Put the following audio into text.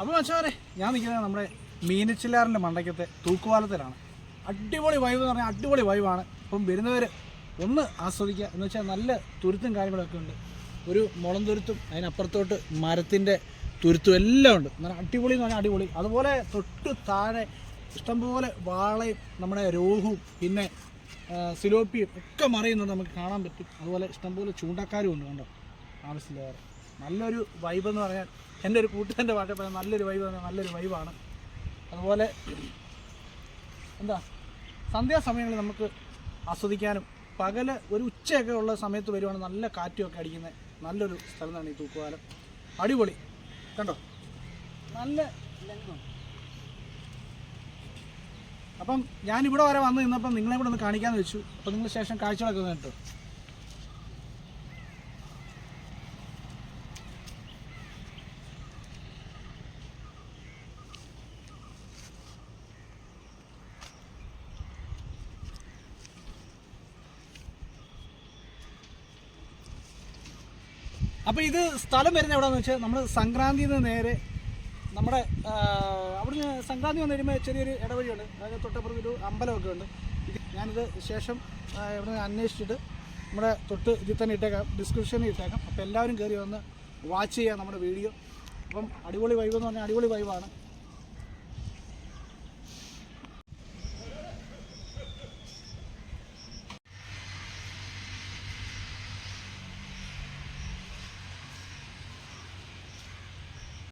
അപ്പോൾ മച്ചാരെ ഞാൻ നിൽക്കുന്നത് നമ്മുടെ മീനച്ചില്ലാറിന്റെ മണ്ടയ്ക്കത്തെ തൂക്കുപാലത്തിലാണ്. അടിപൊളി വൈവ് എന്ന് പറഞ്ഞാൽ അടിപൊളി വൈവാണ് അപ്പം വരുന്നവർ ഒന്ന് ആസ്വദിക്കുക. എന്ന് വെച്ചാൽ നല്ല തുരുത്തും കാര്യങ്ങളൊക്കെ ഉണ്ട്. ഒരു മുളം തുരുത്തും അതിനപ്പുറത്തോട്ട് മരത്തിന്റെ തുരുത്തും എല്ലാം ഉണ്ട്. നല്ല അടിപൊളി എന്ന് പറഞ്ഞാൽ അടിപൊളി. അതുപോലെ തൊട്ട് താഴെ ഇഷ്ടംപോലെ വാളയും നമ്മുടെ രോഹും പിന്നെ സിലോപ്പിയും ഒക്കെ മറിയുന്നത് നമുക്ക് കാണാൻ പറ്റും. അതുപോലെ ഇഷ്ടംപോലെ ചൂണ്ടക്കാരും ഉണ്ട് കണ്ടോ? ആവശ്യമില്ലാതെ. നല്ലൊരു വൈബ് എന്ന് പറഞ്ഞാൽ എന്റെ ഒരു കൂട്ടുകാരന്റെ ഭാഷ പറയാൻ നല്ലൊരു വൈബ് എന്ന് പറഞ്ഞാൽ നല്ലൊരു വൈബാണ് അതുപോലെ എന്താ സന്ധ്യാസമയങ്ങളിൽ നമുക്ക് ആസ്വദിക്കാനും പകൽ ഒരു ഉച്ചയൊക്കെ ഉള്ള സമയത്ത് വരുവാണെങ്കിൽ നല്ല കാറ്റുമൊക്കെ അടിക്കുന്ന നല്ലൊരു സ്ഥലമാണ് ഈ തൂക്കുപാലം. അടിപൊളി. കണ്ടോ? നല്ല അപ്പം ഞാനിവിടെ വരെ വന്ന് നിന്നപ്പം നിങ്ങളെ കൂടെ ഒന്ന് കാണിക്കാമെന്ന് വെച്ചു. അപ്പം നിങ്ങൾ ശേഷം കാഴ്ചകളൊക്കെ കേട്ടോ അപ്പോൾ ഇത് സ്ഥലം വരുന്നത് എവിടെയാണെന്ന് വെച്ചാൽ നമ്മൾ സംക്രാന്തിയിൽ നേരെ നമ്മുടെ അവിടുന്ന് സംക്രാന്തി വന്നു കഴിയുമ്പോൾ ചെറിയൊരു ഇടവഴിയുണ്ട്. അതായത് തൊട്ടപ്പുറത്ത് ഒരു അമ്പലമൊക്കെ ഉണ്ട്. ഞാനിത് ശേഷം ഇവിടെ ഇവിടുന്ന് അന്വേഷിച്ചിട്ട് നമ്മുടെ തൊട്ട് ഇതിൽ തന്നെ ഇട്ടേക്കാം. ഡിസ്ക്രിപ്ഷനിൽ ഇട്ടേക്കാം. അപ്പോൾ എല്ലാവരും കയറി വന്ന് വാച്ച് ചെയ്യാം നമ്മുടെ വീഡിയോ. അപ്പം അടിപൊളി വൈബ് എന്ന് പറഞ്ഞാൽ അടിപൊളി വൈബാണ്